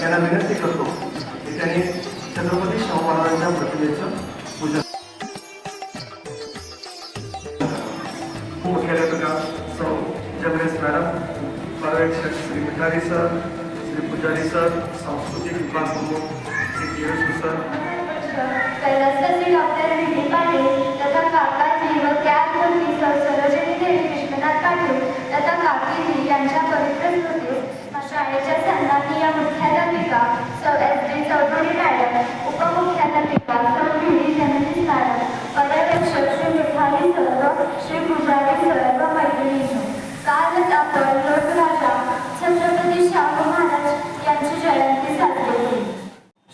त्यांनी छत्रपती शाहू महाराजांच्या प्रतिमेचं पूजन मुख्याध्यापिका सौ जगदीश मॅडम पर्यवेक्षक श्री मिठारी सर श्री पुजारी सर सांस्कृतिक विकास प्रमुख श्री किरण सर. कैलासवासी डॉक्टर विजय पाटील तथा काकाजी व त्यापूर्वी सर देवी विश्वनाथ पाटील तथा काकीजी यांच्या पवित्र स्मृतीस शाळेच्या सन्माननीय मुख्याध्यापिका Sau S D Chaudhari madam उपमुख्याध्यापिका Sau V D madam पर्यवेक्षक श्री मिठाली सर श्री पुजारी सर व मैत्रिणी कालच आपण लोकराजा छत्रपती शाहू महाराज यांची जयंती साजरी केली.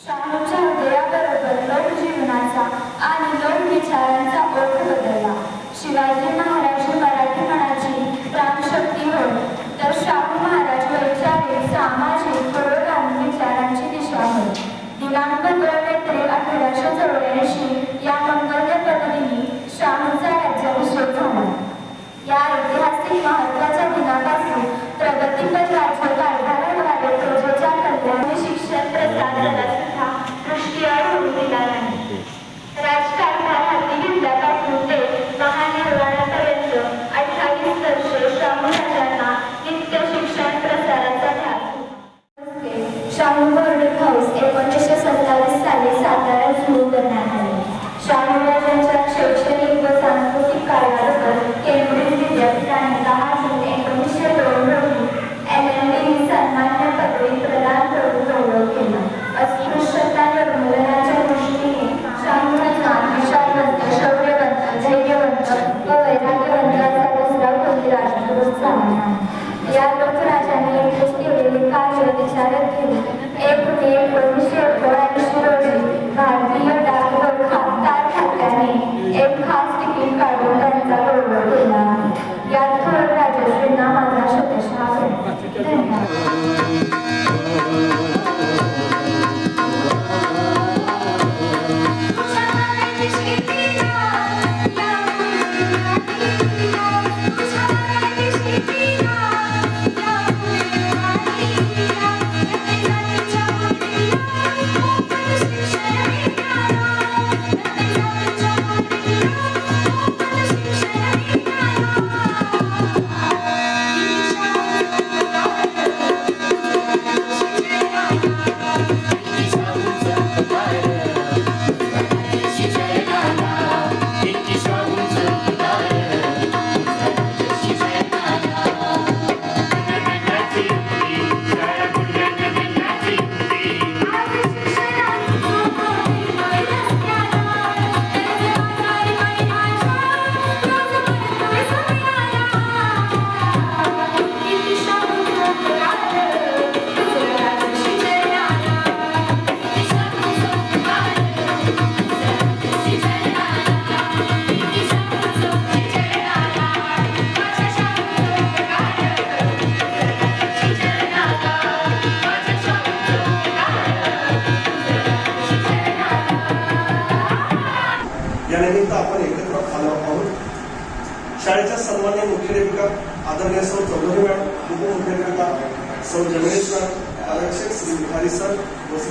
शाहूच्या हृदयाबरोबर लोक जीवनाचा आणि लोक विचारांचा ओळख बदलला. शिवाजी महाराज ही मराठी मनाची प्राणशक्ती या मंगल्य पदवीने शाहूचा राज्याभिषेक झाला. या ऐतिहासिक महत्त्वाच्या दिनापासून प्रगतीपर व वैराग्यवंत असा दुसरा कोणी राष्ट्रकुल या लोकराजाने एकटेच केलेले कार्य विचारात घेऊन एक मे एकोणीसशे एकोणऐंशी रोजी भारतीय डाक व खासदार खात्याने एक खास तिकीट काढून त्यांचा गौरव केला आहे. यात थोर राजश्रींना माझा शतशः धन्यवाद.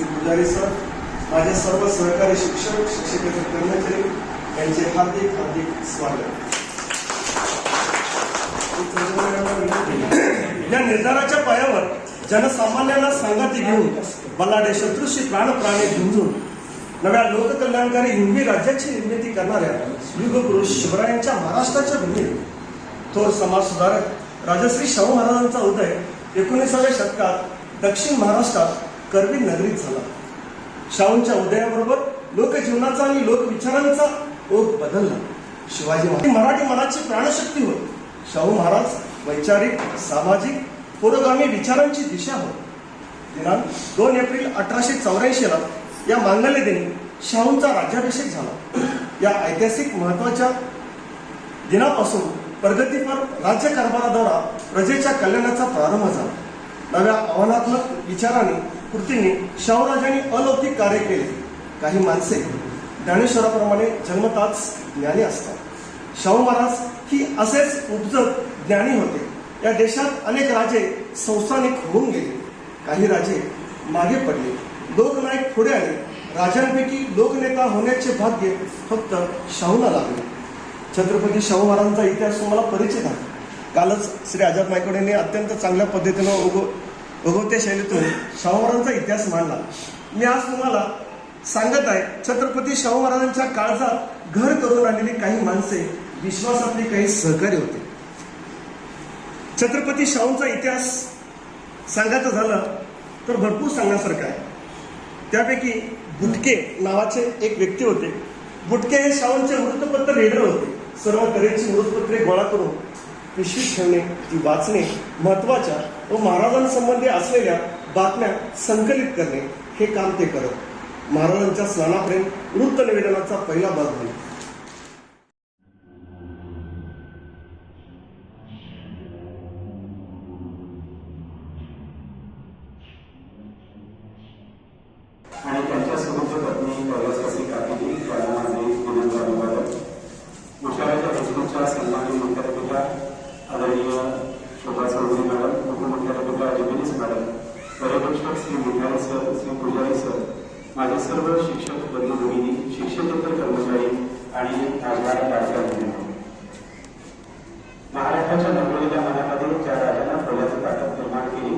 श्री पुजारी सर माझे सर्व सहकारी शिक्षक शिक्षकेतर कर्मचारी यांचे हार्दिक हार्दिक स्वागत. या निर्धाराच्या पायावर जनसामान्यांना सांगाती घेऊन बलाढ्य शत्रूशी प्राणप्राणे झुंजून नव्या लोककल्याणकारी हिंदी राज्याची निर्मिती करणाऱ्या युगपुरुष शिवरायांच्या महाराष्ट्राच्या भूमीत थोर समाज सुधारक राजश्री शाहू महाराजांचा उदय एकोणीसाव्या शतकात दक्षिण महाराष्ट्रात करवी नगरीत झाला. शाहूंच्या उदयाबरोबर लोकजीवनाचा आणि लोकविचारांचा ओघ बदलला. शिवाजी महाराज मराठी मनाची प्राणशक्ती होत शाहू महाराज वैचारिक सामाजिक पुरोगामी विचारांची दिशा होत दिनांक दोन एप्रिल अठराशे चौऱ्याऐंशीला या मांगल्य दिनी शाहूंचा राज्याभिषेक झाला. या ऐतिहासिक महत्त्वाच्या दिनापासून प्रगतीपर राज्यकारभाराद्वारा प्रजेच्या कल्याणाचा प्रारंभ झाला. नव्या आव्हानात्मक विचाराने कृतींनी शाहूराजांनी अलौकिक कार्य केले. काही माणसे ज्ञानेश्वराप्रमाणे जन्मताच ज्ञानी असतात. शाहू महाराज ही असेच उपजत ज्ञानी होते. या देशात अनेक राजे संस्थानिक होऊन गेले. काही राजे मागे पडले. लोकनायक पुढे आले. राजांपैकी लोकनेता होण्याचे भाग्य फक्त शाहूला लागले. छत्रपती शाहू महाराजांचा इतिहास तुम्हाला परिचित आहे. कालच श्री आझाद नायकवाड यांनी अत्यंत चांगल्या पद्धतीनं उगव भगवत्या शैलीतून शाहू महाराजांचा इतिहास मांडला. मी आज तुम्हाला सांगत आहे छत्रपती शाहू महाराजांच्या काळजात घर करून आलेली काही माणसे विश्वासातली काही सहकारी होते. छत्रपती शाहूंचा इतिहास सांगायचं झालं तर भरपूर सांगण्यासारखं आहे. त्यापैकी बुटके नावाचे एक व्यक्ती होते. बुटके हे शाहूंचे वृत्तपत्र रीडर होते. सर्व तऱ्हेची वृत्तपत्रे गोळा करून पिशवी ठेवणे ती वाचणे महत्त्वाच्या व महाराजांसंबंधी असलेल्या बातम्या संकलित करणे हे काम ते करत. महाराजांच्या स्नानाप्रेम वृत्त निवेदनाचा पहिला भाग झाला. आणि त्यांच्या समोरच्या पत्नी कैलासवासी काकी माझे सन्मानी आदरणीय शोभा चौधरी मॅडम उपमुख्याध्यापिका जमिनीस मॅडम पर्यवेक्षक श्री मिठाई सर श्री पुजारी सर माझे सर्व शिक्षक बंधू भगिनी शिक्षकेतर कर्मचारी आणि आभार लाडक्या महाराष्ट्राच्या नवलेल्या मनामध्ये ज्या राजांना फुलाचं ताकद निर्माण केली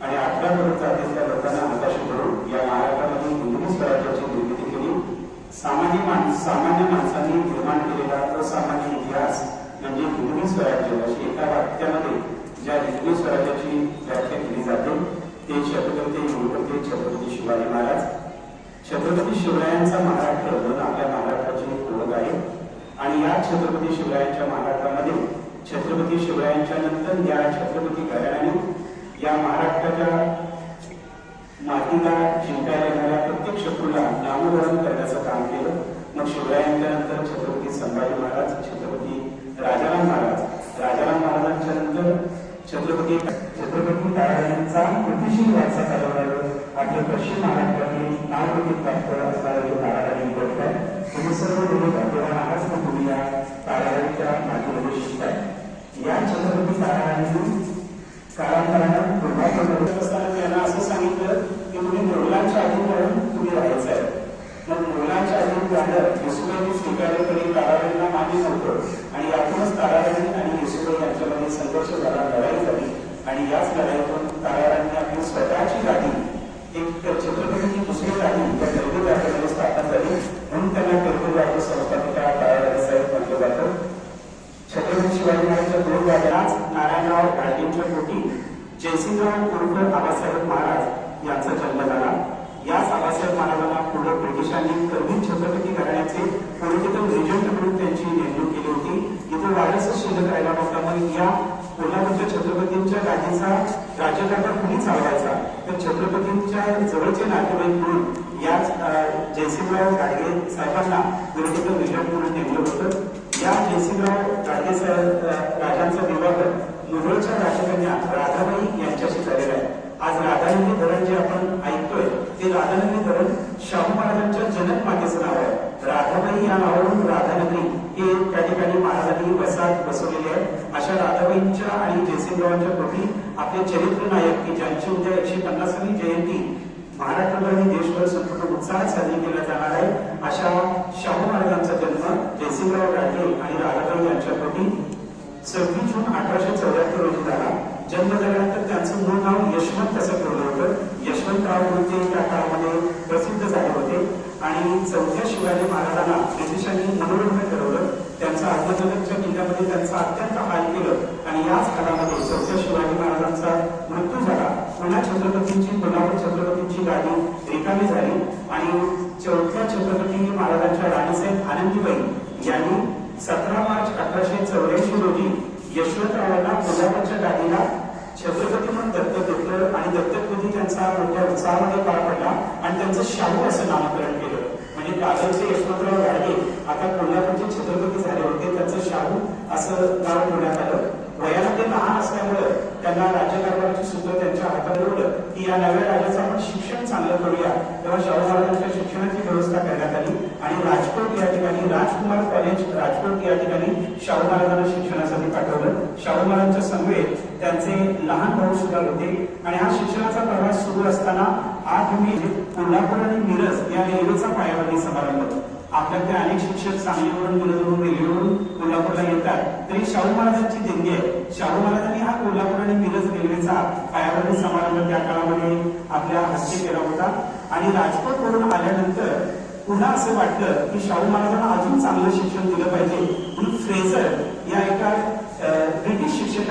आणि अठरा करोड जातीतल्या लोकांना हाताशी करून या महाराष्ट्रामध्ये हिंदवी स्वराज्याची निर्मिती केली सामान्य माणसांनी निर्माण केलेला असामान्य इतिहास म्हणजे हिंदवी स्वराज्य अशी एका वाक्यामध्ये ज्या हिंदवी स्वराज्याची व्याख्या केली जाते ते छत्रपती युवकते छत्रपती शिवाजी महाराज. छत्रपती शिवरायांचा महाराष्ट्र म्हणून आपल्या महाराष्ट्राची एक ओळख आहे. आणि या छत्रपती शिवरायांच्या महाराष्ट्रामध्ये छत्रपती शिवरायांच्या नंतर या छत्रपती घराण्याने या महाराष्ट्राच्या मातीला जिंकायला येणाऱ्या प्रत्येक शत्रूला नामोहरण करण्याचं काम केलं. मग शिवरायांच्या नंतर छत्रपती संभाजी महाराज छत्रपती राजाराम महाराज. राजाराम महाराजांच्या नंतर छत्रपती छत्रपती ताराराजांचा कृतिशील वारसा चालवणारं आपल्या पश्चिम महाराष्ट्रातील नावकृती प्राप्त असणारं हे ताराराणी गट आहे तुम्ही सर्व लोक भाग्यवान आहात ना तुम्ही या ताराराणीच्या मातीमध्ये शिकताय. या छत्रपती ताराराणी कालांतरानं दुर्भाग्य असताना त्यांना असं सांगितलं की तुम्ही मुलांच्या आधीपर्यंत तुम्ही राहायचं आहे. मग मुलांच्या आधी झालं येसुबाईने स्वीकारलं तरी ताराराणीला मान्य नव्हतं. आणि यातूनच ताराराणी आणि येसुबाई यांच्यामध्ये संघर्ष झाला लढाई झाली. आणि याच लढाईतून ताराराणी आपली स्वतःची गाडी एक छत्रपतीची दुसरी गाडी त्या टेरबी राज्यामध्ये स्थापन झाली म्हणून त्यांना टेरबी राज्य संस्थापिका ताराराणी साहेब म्हटलं जातं. छत्रपती शिवाजी महाराजांच्या दोन गाड्याच नारायणराव गाडगेंच्या पोटी जयसिंगराव कोरकर आबासाहेब महाराज यांचा जन्म झाला. याच आबासाहेब महाराज पुढे ब्रिटिशांनी छत्रपती घराण्याचे पॉलिटिकल एजंट म्हणून त्यांची नेमणूक केली होती. इथे वारस शिल्लक राहिला होता मग या कोल्हापूरच्या छत्रपतींच्या गाडीचा राज्यकारभार कुणी चालवायचा? तर छत्रपतींच्या जवळचे नातेवाईक म्हणून याच जयसिंगराव गाडगे साहेबांना पॉलिटिकल एजंट म्हणून नेमलं होतं. या जयसिंगराव गाडगे साहेब राजांचा विवाह मुघलच्या राजकन्या राधाबाई यांच्याशी झालेला आहे. आज राधानंदी धरण जे आपण ऐकतोय ते राधानंदी धरण शाहू महाराजांच्या जनक मातेचं नाव आहे राधाबाई या नावावरून राधानगरी हे त्या ठिकाणी महाराजांनी वसाहत बसवलेली आहे अशा राधाबाईंच्या आणि जयसिंगरावांच्या प्रती आपले चरित्र नायक की ज्यांची उद्या एकशे पन्नासावी जयंती महाराष्ट्रभर आणि देशभर संपूर्ण उत्साहात साजरी केला जाणार आहे अशा शाहू महाराजांचा जन्म जयसिंगराव राठे आणि राधाबाई यांच्या प्रती सव्वीस जून अठराशे चौऱ्याहत्तर रोजी झाला. जन्म झाल्यानंतर त्यांचं मूळ नाव यशवंत असं ठेवलं होतं. यशवंतराव गुरुते त्या काळामध्ये प्रसिद्ध झाले होते. आणि चौथ्या शिवाजी महाराजांना ब्रिटिशांनी मनोरंजन ठरवलं. त्यांचा अहमदनगरच्या किल्ल्यामध्ये त्यांचा अत्यंत हाल केलं. आणि याच काळामध्ये चौथ्या शिवाजी महाराजांचा मृत्यू झाला. पुन्हा छत्रपतींची कोल्हापूर छत्रपतींची गाडी रिकामी झाली. आणि चौथ्या छत्रपती महाराजांच्या राणीसाहेब आनंदीबाई यांनी सतरा मार्च अठराशे चौऱ्याऐंशी रोजी यशवंतरावांना कोल्हापूरच्या गाडीला छत्रपती म्हणून दत्तक घेतलं आणि दत्तक दत्तकविधी त्यांचा मोठ्या उत्साहामध्ये पार पडला आणि त्यांचं शाहू असं नामकरण केलं. म्हणजे दादरचे यशवंतराव गाडगे आता कोल्हापूरचे छत्रपती झाले होते त्यांचं शाहू असं नाव ठेवण्यात आलं. वयाला ते लहान असल्यामुळे त्यांना राज्यकारभाराची सूत्र त्यांच्या हातात मिळवलं की या नव्या राजाचं आपण शिक्षण चांगलं करूया तेव्हा शाहू महाराजांच्या शिक्षणाची व्यवस्था करण्यात आली. आणि राजकोट या ठिकाणी राजकुमार कॉलेज राजकोट या ठिकाणी शाहू महाराजांना शिक्षणासाठी पाठवलं. शाहू महाराजांच्या समवेत त्यांचे लहान भाऊ सुद्धा होते. आणि हा शिक्षणाचा प्रवास सुरू असताना आठ मी कोल्हापूर आणि मिरज या रेल्वेचा पायाभरणी समारंभ आपल्याकडे अनेक शिक्षक सांगलीवरून मिरजवरून रेल्वेवरून कोल्हापूरला येतात. तरी शाहू महाराजांची देणगी आहे. शाहू महाराजांनी हा कोल्हापूर आणि मिरज रेल्वेचा पायाभरणी समारंभ त्या काळामध्ये आपल्या हस्ते केला होता. आणि राजकोट वरून आल्यानंतर पुन्हा असं वाटलं की शाहू महाराजांना अजून चांगलं शिक्षण दिलं पाहिजे. म्हणून फ्रेझर या एका अं,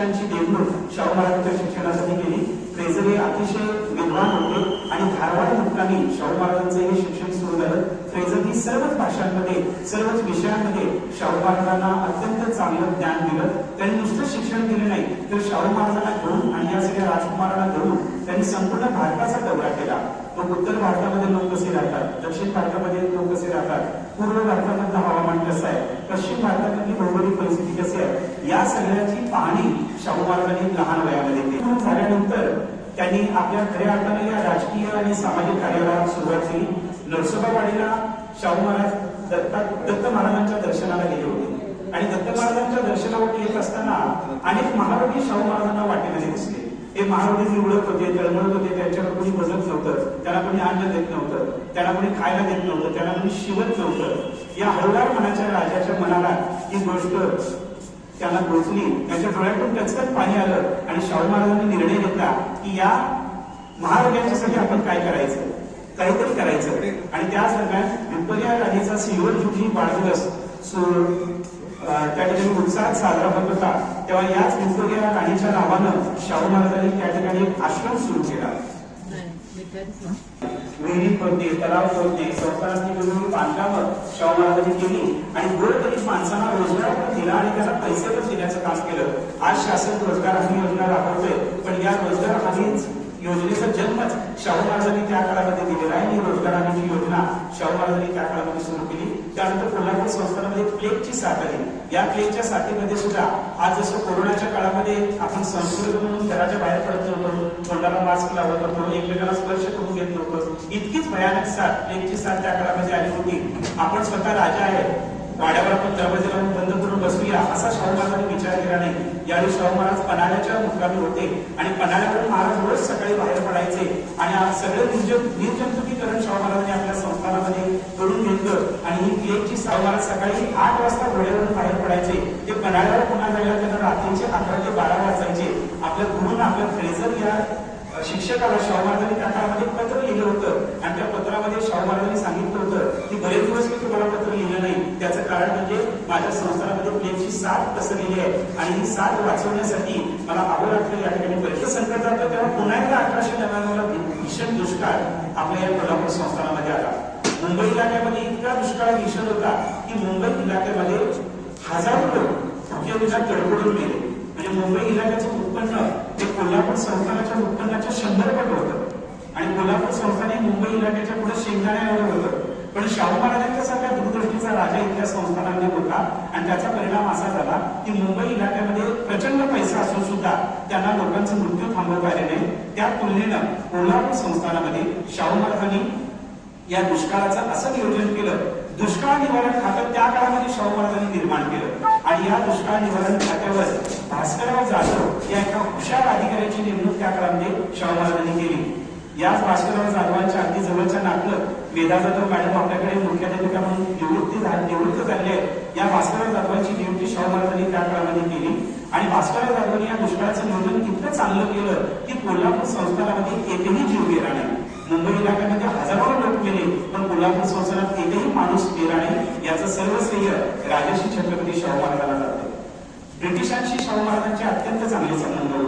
शिक्षकांची नेमणूक शाहू महाराजांच्या शिक्षणासाठी केली. फ्रेझर हे अतिशय विद्वान होते आणि धारवाड लोकांनी शाहू महाराजांचं हे शिक्षण सुरू झालं. फ्रेझर ही सर्वच भाषांमध्ये सर्वच विषयांमध्ये शाहू महाराजांना अत्यंत चांगलं ज्ञान दिलं. त्यांनी नुसतं शिक्षण दिलं नाही तर शाहू महाराजांना घेऊन आणि या सगळ्या राजकुमारांना घेऊन त्यांनी संपूर्ण भारताचा दौरा केला. मग उत्तर भारतामध्ये लोक कसे राहतात? दक्षिण भारतामध्ये लोक कसे राहतात? पूर्व भारतामधलं हवामान कसं आहे? पश्चिम भारतामधली भौगोलिक परिस्थिती कशी आहे? या सगळ्याची पाहणी शाहू महाराजांनी लहान वयामध्ये केली. झाल्यानंतर त्यांनी आपल्या खऱ्या अर्थाने या राजकीय आणि सामाजिक कार्याला सुरुवात केली. नरसोबावाडीला शाहू महाराज दत्ता दत्त महाराजांच्या दर्शनाला गेले होते. आणि दत्त महाराजांच्या दर्शनावर येत असताना अनेक महारोगी शाहू महाराजांना वाटेमध्ये दिसले. हे महारथी उडत होते तळमळत होते त्यांच्यावर कोणी बसत नव्हतं त्यांना कोणी अन्न देत नव्हतं त्यांना कोणी खायला देत नव्हतं त्यांना कोणी शिवत नव्हतं. या हळूवार मनाच्या राजाच्या मनाला ही गोष्ट त्यांना पोचली त्यांच्या डोळ्यातून टचकत पाणी आलं आणि शाहू महाराजांनी निर्णय घेतला की या महाराजांच्यासाठी आपण काय करायचं? काहीतरी करायचं. आणि त्याच दरम्यान विक्टोरिया राणीचा सिल्वर जुबली वाढदिवस त्या ठिकाणी उत्साहात साजरा होत होता. तेव्हा याच विक्टोरिया राणीच्या नावानं शाहू महाराजांनी त्या ठिकाणी एक आश्रम सुरू केला. विहिरीत खोदणे तलाव खोदणे संस्थानातली वेगवेगळी बांधकामं शाहू महाराजांनी केली आणि गोरगरीब माणसांना रोजगार पण दिला आणि त्याला पैसे पण देण्याचं काम केलं. आज शासन रोजगार हमी योजना राबवतोय पण या रोजगार हमीच योजनेचा जन्मच शाहू महाराजांनी त्या काळामध्ये दिलेला आहे. ही रोजगार हमीची योजना शाहू महाराजांनी त्या काळामध्ये सुरू केली. त्यानंतर कोल्हापूर संस्थानामध्ये प्लेगची साथ आली. या प्लेगच्या साथीमध्ये सुद्धा आज जसं कोरोनाच्या काळामध्ये आपण संसर्ग म्हणून घराच्या बाहेर पडत नव्हतो तोंडाला मास्क लावत होतो एकमेकांना स्पर्श करून घेत नव्हतो. इतकीच भयानक साथ प्लेगची साथ त्या काळामध्ये आली होती. आपण स्वतः राजा आहे वाड्यावर आपण दरवाजे लावून बंद करून बसूया असा शाहू महाराजांनी विचार केला नाही. यावेळी शाहू महाराज पन्हाळ्याच्या मुक्कामी होते आणि पन्हाळ्यावरून महाराज रोज सकाळी बाहेर पडायचे आणि आज सगळं एकीकरण शाहू आपल्या संस्थानामध्ये करून घेतलं आणि ही प्लेगची शाहू सकाळी आठ वाजता घोड्यावरून बाहेर पडायचे. ते पन्हाळ्यावर पुन्हा जायला त्यांना रात्रीचे अकरा ते बारा वाजायचे. आपल्या गुरुन आपल्या फ्रेझर या शिक्षकाला शाहू महाराजांनी त्या काळामध्ये पत्र लिहिलं होतं. आणि त्या पत्रामध्ये शाहू महाराजांनी सांगितलं होतं की बरेच दिवस मी तुम्हाला पत्र लिहिलं नाही. त्याचं कारण म्हणजे माझ्या संस्थानामध्ये प्लेगची साथ पसरलेली आहे. आणि ही साथ वाचवण्यासाठी मला अहोरात्र या ठिकाणी बरेच संकट जातं. तेव्हा पुन्हा एकदा अठराशे नव्याण्णवला भीषण दुष्काळ. आपल्या या कोल्हापूर संस्थानामध्ये आला मुंबई इलाक्यामध्ये म्हणजे इतका दुष्काळ भीषण होता की मुंबई इलाक्यामध्ये हजारो लोक उद्योगात गडबडून गेले. म्हणजे मुंबई इलाक्याचं उत्पन्न ते कोल्हापूर संस्थानाच्या उत्पन्नाच्या शंभर पट होतं. आणि कोल्हापूर संस्थाने मुंबई इलाक्याच्या पुढे शेंगदाण्यावर होतं. पण शाहू महाराजांच्या सारख्या दूरदृष्टीचा राजा इथल्या संस्थानामध्ये होता आणि त्याचा परिणाम असा झाला की मुंबई इलाक्यामध्ये प्रचंड पैसा असून सुद्धा त्यांना लोकांचा मृत्यू थांबवता आले नाही. त्या तुलनेनं कोल्हापूर संस्थानामध्ये शाहू महाराजांनी या दुष्काळाचं असं नियोजन केलं. दुष्काळ निवारण खातं त्या काळामध्ये शाहू महाराजांनी निर्माण केलं. आणि या दुष्काळ निवारण खात्यावर भास्करराव जाधव या एका हुशार अधिकाऱ्याची नेमणूक त्या काळामध्ये शाहू महाराजांनी याच भास्करराव जाधवांच्या अगदी जवळच्या नातलं वेदा मॅडम आपल्याकडे मुख्याध्यापिका म्हणून निवृत्ती निवृत्त झाली आहे. या भास्करराव जाधवांची नियुक्ती शाहू महाराजांनी त्या काळामध्ये केली. आणि भास्करराव जाधवांनी या दुष्काळाचं नियोजन इतकं चांगलं केलं की कोल्हापूर संस्थानामध्ये एकही जीव गेला नाही. मुंबई इलाक्यामध्ये हजारो लोक गेले पण कोल्हापूर संस्थानात एकही माणूस गेला नाही. याचं सर्व श्रेय राजर्षी छत्रपती शाहू महाराजांना जाते. ब्रिटिशांशी शाहू महाराजांचे अत्यंत चांगले संबंध होते.